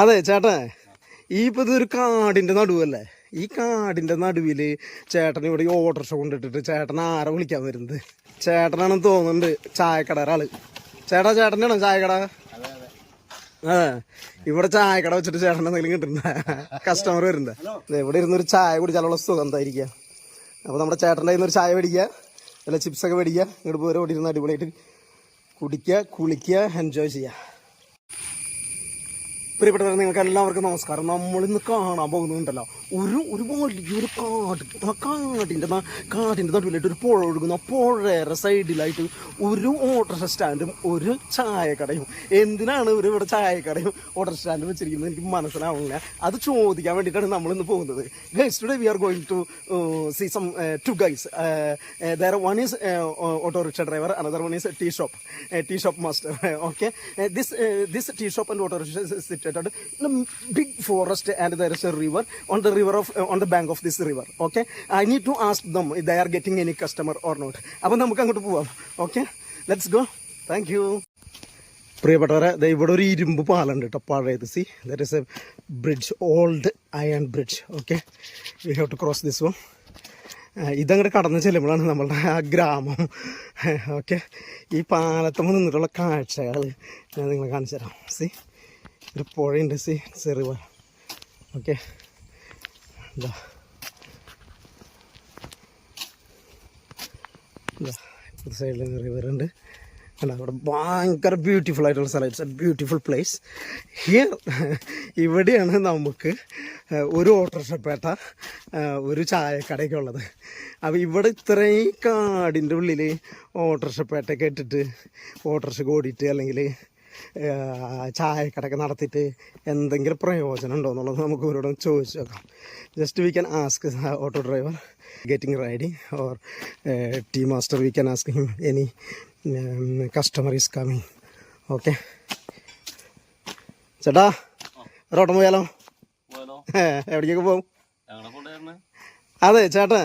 അതെ ചേട്ടാ. ഈ ഇപ്പൊ ഇതൊരു കാടിന്റെ നടുവല്ലേ? ഈ കാടിന്റെ നടുവിൽ ചേട്ടൻ ഇവിടെ ഈ ഓട്ടോറിക്ഷ കൊണ്ടിട്ടിട്ട് ചേട്ടൻ ആരെ വിളിക്കാൻ വരുന്നത്? ചേട്ടനാണെന്ന് തോന്നുന്നുണ്ട് ചായക്കട ഒരാൾ. ചേട്ടാ ചേട്ടന്റെ ആണോ ചായക്കട? ആ ഇവിടെ ചായക്കട വെച്ചിട്ട് ചേട്ടൻ എന്തെങ്കിലും കിട്ടുന്ന കസ്റ്റമർ വരുന്നത് ഇവിടെ ഇരുന്നൊരു ചായ കുടിച്ചാലുള്ള സുഖം എന്തായിരിക്കുക? അപ്പോൾ നമ്മുടെ ചേട്ടന്റെ ഒരു ചായ മേടിക്കുക അല്ല ചിപ്സൊക്കെ മേടിക്കുക ഇങ്ങോട്ട് പോരെ ഓടി ഇരുന്ന് അടിപൊളിയായിട്ട് കുടിക്കുക കുളിക്കുക എൻജോയ് ചെയ്യുക. പ്രിയപ്പെട്ടവരെ നിങ്ങൾക്ക് എല്ലാവർക്കും നമസ്കാരം. നമ്മൾ ഇന്ന് കാണാൻ പോകുന്നുണ്ടല്ലോ ഒരു ഒരു കാട് ആ കാടിന്റെ കാടിന്റെ നടുവിലായിട്ട് ഒരു പുഴ ഒഴുകുന്ന. ആ പുഴയുടെ സൈഡിലായിട്ട് ഒരു ഓട്ടോറിക്ഷ സ്റ്റാൻഡും ഒരു ചായക്കടയും. എന്തിനാണ് ഇവർ ഇവിടെ ചായക്കടയും ഓട്ടോറിക്ഷ സ്റ്റാൻഡും വെച്ചിരിക്കുന്നത്? എനിക്ക് മനസ്സിലാവുന്നില്ല. അത് ചോദിക്കാൻ വേണ്ടിയിട്ടാണ് നമ്മൾ ഇന്ന് പോകുന്നത് guys today we are going to see some two guys there one is autorickshaw driver another one is tea shop tea shop master okay this this tea shop and autorickshaw situated big forest and there is a river on the a river on the the of of this river okay? I need to ask them if they getting any customer or not. അപ്പം നമുക്ക് അങ്ങോട്ട് പോവാം okay let's go thank you പ്രിയപ്പെട്ടവരെ ദേ ഇവിടെ ഒരു ഇരുമ്പ് പാലുണ്ട് കേട്ടോ പഴയത്. See that is a bridge old iron bridge okay we have to cross this one ഇതങ്ങോട്ട് കടന്ന് ചെല്ലുമ്പോഴാണ് നമ്മളുടെ ആ ഗ്രാമം ഓക്കെ ഈ പാലത്തമ്മ നിന്നിട്ടുള്ള കാഴ്ചകൾ ഞാൻ നിങ്ങളെ കാണിച്ചു തരാം സി ഒരു പുഴയുണ്ട്. സി ചെറുവ ഓക്കെ ഇതാ ഇതാ ഇപ്പുറത്തെ സൈഡിൽ റിവർ ഉണ്ട്. കണ്ടോ അവിടെ ഭയങ്കര ബ്യൂട്ടിഫുൾ ആയിട്ടുള്ള സ്ഥലം. It's a beautiful place here ഇവിടെയാണ് നമുക്ക് ഒരു ഓട്ടർഷപ്പേട്ട ഒരു ചായക്കടയൊക്കെ ഉള്ളത്. അപ്പോൾ ഇവിടെ ഇത്രയും കാടിന്റെ ഉള്ളിൽ ഓട്ടോറിക്ഷപ്പേട്ടയൊക്കെ ഇട്ടിട്ട് ഓട്ടർഷ ഓടിയിട്ട് അല്ലെങ്കിൽ ചായക്കടയൊക്കെ നടത്തിയിട്ട് എന്തെങ്കിലും പ്രയോജനം ഉണ്ടോ എന്നുള്ളത് നമുക്ക് ഇവരോട് ചോദിച്ചു നോക്കാം. Just we can ask auto driver getting riding or tea master we can ask him any customer is coming okay ചേട്ടാ റോട്ടം പോയാലോ? എവിടേക്കൊക്കെ പോകും അതെ ചേട്ടാ.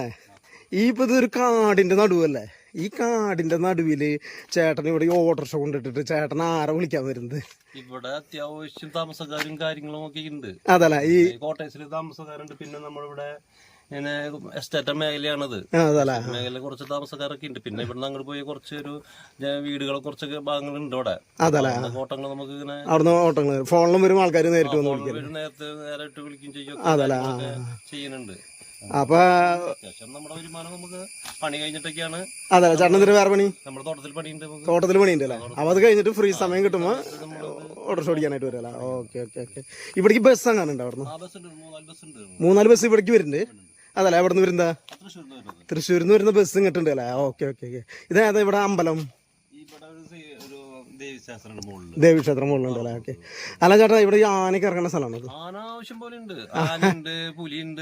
ഈ ഇപ്പൊ ഇതൊരു കാടിന്റെ നടുവല്ലേ? ഈ കാടിന്റെ നടുവിൽ ചേട്ടൻ ഇവിടെ ഈ ഓട്ടോറിക്ഷ കൊണ്ടിട്ടിട്ട് ചേട്ടൻ ആരെ വിളിക്കാൻ വരുന്നത്? ഇവിടെ അത്യാവശ്യം താമസക്കാരും കാര്യങ്ങളും ഒക്കെ ഉണ്ട് അതല്ല ഈ കോട്ടേഴ്സിൽ താമസക്കാരുണ്ട്. പിന്നെ നമ്മളിവിടെ ഇങ്ങനെ എസ്റ്റേറ്റ് മേഖലയാണത്. മേഖല കുറച്ച് താമസക്കാരൊക്കെ ഉണ്ട് പിന്നെ ഇവിടെ അങ്ങോട്ട് പോയി കുറച്ച് ഒരു വീടുകളെ കുറച്ചൊക്കെ ഭാഗങ്ങളുണ്ട് ഇവിടെ ഓട്ടങ്ങൾ നമുക്ക് ഇങ്ങനെ അവിടുന്ന് ഓട്ടങ്ങൾ ഫോണിലും വരും ആൾക്കാർ നേരിട്ട് നേരത്തെ നേരിട്ട് വിളിക്കുകയും ചെയ്യുന്നുണ്ട്. അപ്പൊ ചേട്ടൻ എന്തിനു വേറെ പണി? തോട്ടത്തിൽ പണിയുണ്ട് അല്ലേ? അപ്പൊ അത് കഴിഞ്ഞിട്ട് ഫ്രീ സമയം കിട്ടുമ്പോ ഓട്ടോറിക്ഷ ഓടിക്കാനായിട്ട് വരല്ല ഓക്കെ ഓക്കെ ഓക്കെ. ഇവിടേക്ക് ബസ് അങ്ങനെ അവിടുന്ന്? മൂന്നാൽ ബസ് ഇവിടേക്ക് വരുന്നുണ്ട്. അതല്ലേ എവിടെ നിന്ന് വരുന്നതാ? തൃശ്ശൂരിൽ നിന്ന് തൃശ്ശൂരിൽ നിന്ന് വരുന്ന ബസ് ഇങ്ങോട്ടുണ്ട് അല്ലേ? Okay okay okay. ഇതേതാ ഇവിടെ അമ്പലം ഇവിടെ ഒരു സി- ഒരു ദേവീശാസ്ത്രമുണ്ട് മുകളിൽ ദേവീക്ഷേത്രം മുകളിലുണ്ട് അല്ലേ ഓക്കെ. അല്ല ചേട്ടാ ഇവിടെ ഈ ആനയ്ക്ക് ഇറങ്ങുന്ന സ്ഥലമാണ് ആന ആവശ്യം പോലെ ഉണ്ട്. ആനയുണ്ട് പുലിയുണ്ട്.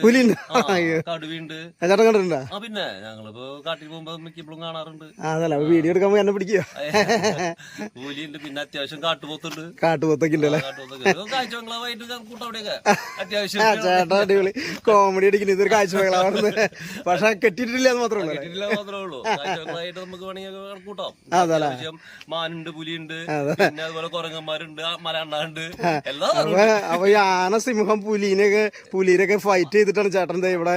കടുവയുണ്ട്. ചേട്ടൻ കണ്ടിട്ടുണ്ടോ? ആ പിന്നെ ഞങ്ങളിപ്പോ കാട്ടിൽ പോകുമ്പോ മിക്കപ്പോഴും കാണാറുണ്ട്. അതല്ല. വീഡിയോ എടുക്കുമ്പോ എന്നെ പിടിക്കുക. പുലിയുണ്ട് പിന്നെ അത്യാവശ്യം കാട്ടുപോത്തുണ്ട്. കാട്ടുപോത്തൊക്കെ കാഴ്ച ബംഗ്ലാവായിട്ട് അത്യാവശ്യം ചേട്ടാ അടിപൊളി. കോമഡി അടിക്കുന്നത് ഇതൊരു കാഴ്ച പക്ഷെ കെട്ടിയിട്ടില്ല എന്ന് മാത്രമേ ഉള്ളൂ കിട്ടിയിട്ടില്ല മാത്രമേ ഉള്ളൂ. കാഴ്ച ബംഗ്ലാവായിട്ട് നമുക്ക് വേണമെങ്കിൽ കൂട്ടാം. അതല്ലേ? മാനുണ്ട് പുലിയുണ്ട്. പിന്നെ അതുപോലെ കുരങ്ങന്മാരുണ്ട് മലയണ്ണാണ്ട് അപ്പൊ അപ്പൊ ഈ ആന സിംഹം പുലീനൊക്കെ പുലീനൊക്കെ ഫൈറ്റ് ചെയ്തിട്ടാണ് ചേട്ടൻ ദേ ഇവിടെ.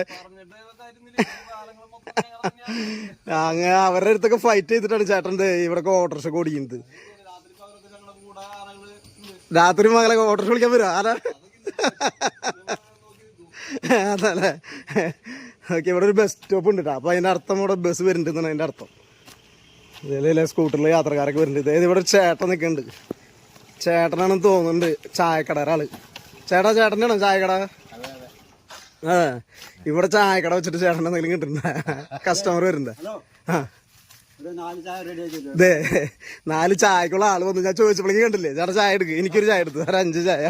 അങ്ങനെ അവരുടെ അടുത്തൊക്കെ ഫൈറ്റ് ചെയ്തിട്ടാണ് ചേട്ടൻ ദേ ഇവിടെ ഓട്ടോറിക്ഷ ഓടിക്കുന്നത്. രാത്രി മകളെ ഓട്ടോറിക്ഷ വിളിക്കാൻ വരും? ആരാ? അതല്ലേ. ഓക്കെ ഇവിടെ ഒരു ബസ് സ്റ്റോപ്പ് ഉണ്ട് കേട്ടോ. അപ്പൊ അതിന്റെ അർത്ഥം ഇവിടെ ബസ് വരുന്നുണ്ടെന്നാണ് അതിന്റെ അർത്ഥം. ഇതിലെ സ്കൂട്ടറിൽ യാത്രക്കാരൊക്കെ വരുന്നുണ്ട്. ഇതായത് ഇവിടെ ചേട്ടൻ നിൽക്കുന്നുണ്ട്. ചേട്ടനാണെന്ന് തോന്നുന്നുണ്ട്. ചായക്കട ഒരാൾ ചേട്ടാ ചേട്ടനാണോ ചായക്കട? ഇവിടെ ചായക്കട വെച്ചിട്ട് ചേട്ടൻ എന്തെങ്കിലും കിട്ടുന്ന കസ്റ്റമർ വരുന്നുണ്ട്? ആ. ഒരു നാല് ചായക്കുള്ള ആൾ വന്നു. ഞാൻ ചോദിച്ചപ്പോഴേ കണ്ടില്ലേ? ചേട്ടാ ചായ എടുക്ക്. എനിക്കൊരു ചായ എടുത്തു വേറെ അഞ്ച് ചായ.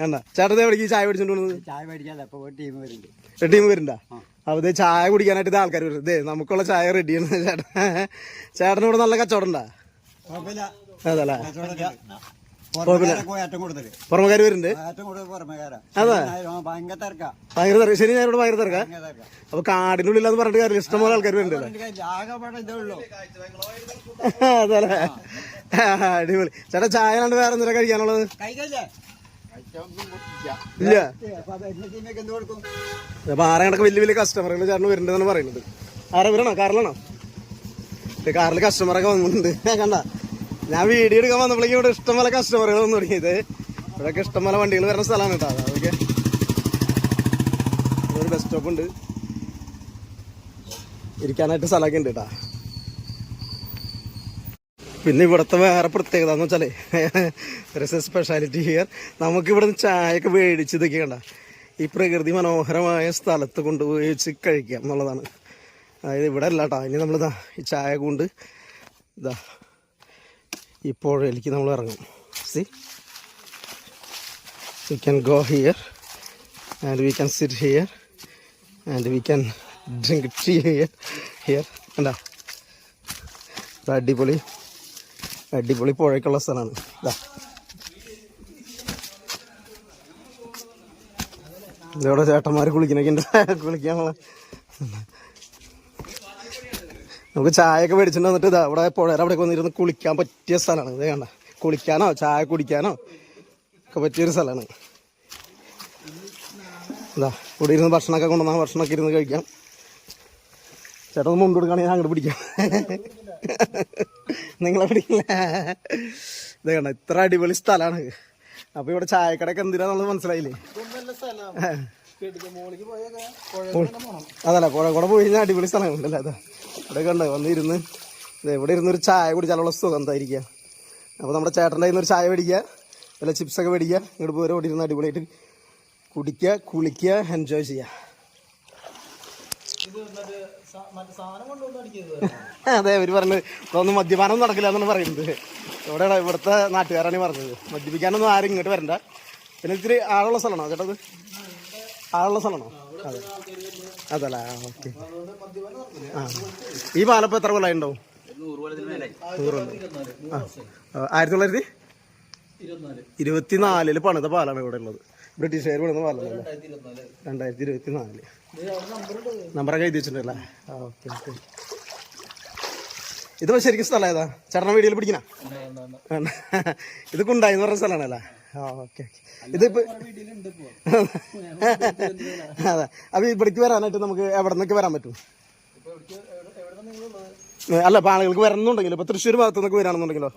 കണ്ട. ചേട്ടൻ എവിടേക്ക് ചായ അപ്പൊ ടീം വരുന്നുണ്ട്. അപ്പൊ ദേ ചായ കുടിക്കാനായിട്ട് ഇത് ആൾക്കാർ വരും ദേ നമുക്കുള്ള ചായ റെഡിയാണ് ചേട്ടൻ ചേട്ടന് ഇവിടെ നല്ല കച്ചവടം ഉണ്ടാ? അതല്ലേ പുറമക്കാർ വരുന്നുണ്ട്. ഭയങ്കര ഞാൻ ഇവിടെ ഭയങ്കര തിരക്കാ. അപ്പൊ അപ്പൊ കാടിനുള്ളിലാന്ന് പറഞ്ഞിട്ട് കാര്യമില്ല. ഇഷ്ടംപോലെ ആൾക്കാർ ഉള്ളൂ. അതല്ലേ? അടിപൊളി. ചേട്ടാ ചായ കണ്ട് വേറെ എന്തെങ്കിലും കഴിക്കാനുള്ളത്? ഇല്ല. അപ്പൊ ആരെ കണക്ക് വലിയ വലിയ കസ്റ്റമറുകൾ ചേട്ടന് വരുന്നുണ്ടെന്നാണ് പറയുന്നത്. ആരാ വരണോ? കാറിലാണോ? കാറിൽ കസ്റ്റമറൊക്കെ വന്നിട്ടുണ്ട്. കണ്ട. ഞാൻ വീഡിയോ എടുക്കാൻ വന്നപ്പോഴേക്കും ഇവിടെ ഇഷ്ടംപോലെ കസ്റ്റമറുകൾ വന്നു തുടങ്ങിയത്. ഇവിടെയൊക്കെ ഇഷ്ടംപോലെ വണ്ടികൾ വരുന്ന സ്ഥലമാണ് കേട്ടോ. അതൊക്കെ ഒരു ബസ് സ്റ്റോപ്പ് ഉണ്ട്. ഇരിക്കാനായിട്ട് സ്ഥലമൊക്കെ ഉണ്ട് കേട്ടാ. പിന്നെ ഇവിടുത്തെ വേറെ പ്രത്യേകത എന്ന് വെച്ചാലേ സ്പെഷ്യാലിറ്റി ഹിയർ നമുക്കിവിടെ നിന്ന് ചായയൊക്കെ മേടിച്ച് ഇതൊക്കെ കണ്ട. ഈ പ്രകൃതി മനോഹരമായ സ്ഥലത്ത് കൊണ്ടുപോയി വെച്ച് കഴിക്കാം എന്നുള്ളതാണ്. അതായത് ഇവിടെ അല്ല കേട്ടോ. ഇനി നമ്മളിതാ ഈ ചായ കൊണ്ട് ഇതാ ഈ പുഴയിലേക്ക് നമ്മൾ ഇറങ്ങും. See we can go here and we can sit here and we can drink tea here here എന്താ അടിപൊളി അടിപൊളി പുഴയ്ക്കുള്ള സ്ഥലമാണ്. ഇതാ. ഇതോടെ ചേട്ടന്മാർ കുളിക്കണൊക്കെ കുളിക്കാനുള്ള. നമുക്ക് ചായയൊക്കെ മേടിച്ചിട്ട് വന്നിട്ട് ഇതാ ഇവിടെ പുഴയുടെ അവിടെ വന്നിരുന്ന് കുളിക്കാൻ പറ്റിയ സ്ഥലമാണ്. ഇത് കണ്ട? കുളിക്കാനോ ചായ കുടിക്കാനോ ഒക്കെ പറ്റിയൊരു സ്ഥലമാണ്. ഇതാ ഇവിടെ ഇരുന്ന് ഭക്ഷണമൊക്കെ കൊണ്ടുവന്നാൽ ഭക്ഷണമൊക്കെ ഇരുന്ന് കഴിക്കാം. ചേട്ടൻ മുണ്ട് കൊടുക്കുകയാണെങ്കിൽ ഞാൻ അങ്ങോട്ട് പിടിക്കാം. നിങ്ങളെ പിടിക്കില്ല. ഇത് കണ്ട ഇത്ര അടിപൊളി സ്ഥലമാണ്. അപ്പൊ ഇവിടെ ചായക്കടയൊക്കെ എന്തിനാന്നുള്ളത് മനസ്സിലായില്ലേ? അതല്ല പുഴ കൂടെ പോയി കഴിഞ്ഞാൽ അടിപൊളി സ്ഥലങ്ങളുണ്ടല്ലോ അതാ. ഇവിടെ കണ്ടോ വന്നിരുന്ന്. ദേ ഇവിടെ ഇരുന്നൊരു ചായ കുടിച്ചാലുള്ള സുഖം എന്തായിരിക്കാം അപ്പോൾ നമ്മുടെ ചേട്ടന്റെ കയ്യിൽ ഒരു ചായ മേടിക്കുക വല്ല ചിപ്സൊക്കെ മേടിക്കുക ഇങ്ങോട്ട് പോരെ ഓടി ഇരുന്ന് അടിപൊളിയായിട്ട് കുടിക്കുക കുളിക്കുക എൻജോയ് ചെയ്യുക അതെ ഇവർ പറഞ്ഞത് ഇതൊന്നും ഒന്നും മദ്യപാനം നടക്കില്ല എന്നാണ് പറയുന്നത്. ഇവിടെ ഇവിടുത്തെ നാട്ടുകാരാണ് പറഞ്ഞത്. മദ്യപിക്കാനൊന്നും ആരും ഇങ്ങോട്ട് വരണ്ട. പിന്നെ ഇത്തിരി ആളുള്ള സ്ഥലമാണോ ചേട്ടത്? ആളുള്ള സ്ഥലമാണോ? അതെ. അതല്ല? ഓക്കെ. ആ. ഈ പാലപ്പം എത്ര കൊല്ലമായി ഉണ്ടാവും ആയിരത്തി തൊള്ളായിരത്തി? ഇരുപത്തിനാലിൽ പണിത പാലാണ് ഇവിടെ ഉള്ളത്. ബ്രിട്ടീഷുകാർ പണിത പാലാണ് രണ്ടായിരത്തി ഇരുപത്തി നാല് നമ്പറൊക്കെ എഴുതി വെച്ചിട്ടുണ്ടല്ലേ? ആ ഓക്കെ ഓക്കെ. ഇത് ശരിക്കും സ്ഥലം ഏതാ? ചേട്ടനെ വീഡിയോയിൽ പിടിക്കണ? ഇത് കുണ്ടായി എന്ന് പറഞ്ഞ സ്ഥലമാണല്ലേ? ആ ഓക്കെ ഓക്കെ. ഇതിപ്പോ അതെ അപ്പൊ ഇവിടേക്ക് വരാനായിട്ട് നമുക്ക് എവിടെ നിന്നൊക്കെ വരാൻ പറ്റും അല്ല ഇപ്പൊ ആളുകൾക്ക് വരണമെന്നുണ്ടെങ്കിലോ? ഇപ്പൊ തൃശ്ശൂർ ഭാഗത്തു നിന്നൊക്കെ വരാണെന്നുണ്ടെങ്കിലോ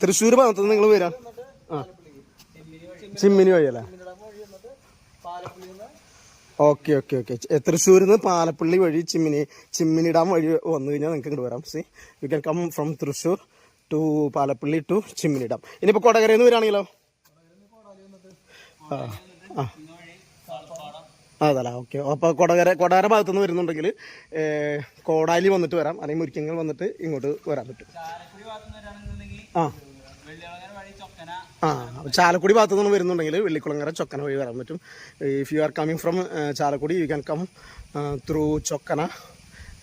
തൃശ്ശൂർ ഭാഗത്തു നിന്ന് നിങ്ങൾ വരാം? ആ. ചിമ്മിനി വഴിയല്ലേ ഓക്കെ ഓക്കെ ഓക്കെ. തൃശ്ശൂരിൽ നിന്ന് പാലപ്പള്ളി വഴി ചിമ്മിനി ചിമ്മിനി ഡാം വഴി വന്നു കഴിഞ്ഞാൽ നിങ്ങൾക്ക് ഇങ്ങോട്ട് വരാം. See you can come from Thrissur. To Palappilly to Chimmini dam ഇനിയിപ്പോൾ കൊടകരയിൽ നിന്ന് വരികയാണെങ്കിലോ? ആ ആ. അതല്ല ഓക്കെ. അപ്പോൾ കൊടകര കൊടകര ഭാഗത്തു നിന്ന് വരുന്നുണ്ടെങ്കിൽ കോടാലി വന്നിട്ട് വരാം. അല്ലെങ്കിൽ മുരിക്കങ്ങൾ വന്നിട്ട് ഇങ്ങോട്ട് വരാൻ പറ്റും. ആ. ആ ചാലക്കുടി ഭാഗത്തു നിന്ന് വരുന്നുണ്ടെങ്കിൽ വെള്ളിക്കുളങ്ങര ചൊക്കന വഴി വരാൻ പറ്റും. If you are coming from Chalakudy you can come through Chokkana.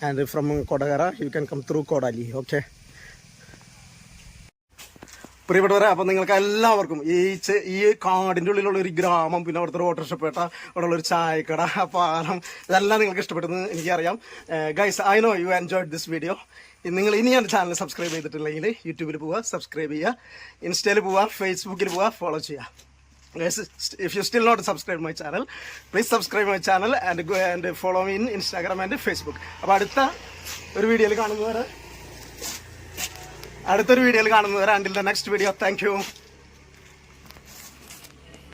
And from Kodakara you can come through Kodali. Okay. പ്രിയപ്പെട്ടവരെ അപ്പം നിങ്ങൾക്ക് എല്ലാവർക്കും ഈ ഈ കാടിന്റെ ഉള്ളിലുള്ള ഒരു ഗ്രാമം പിന്നെ അവിടുത്തെ ഒരു ഓട്ടോറിക്ഷപ്പേട്ട അവിടെ ഒരു ചായക്കട പാലം ഇതെല്ലാം നിങ്ങൾക്ക് ഇഷ്ടപ്പെടുന്നത് എനിക്കറിയാം. Guys I know you enjoyed this video നിങ്ങൾ ഇനി എന്റെ ചാനൽ സബ്സ്ക്രൈബ് ചെയ്തിട്ടില്ലെങ്കിൽ യൂട്യൂബിൽ പോവുക സബ്സ്ക്രൈബ് ചെയ്യുക ഇൻസ്റ്റയിൽ പോവുക ഫേസ്ബുക്കിൽ പോവുക ഫോളോ ചെയ്യുക. Guys if you still not subscribe my channel please subscribe my channel and and follow and Instagram and Facebook. അപ്പോൾ അടുത്ത ഒരു വീഡിയോയിൽ കാണുന്നവരെ അടുത്തൊരു വീഡിയോയിൽ കാണുന്നത്. Until next video thank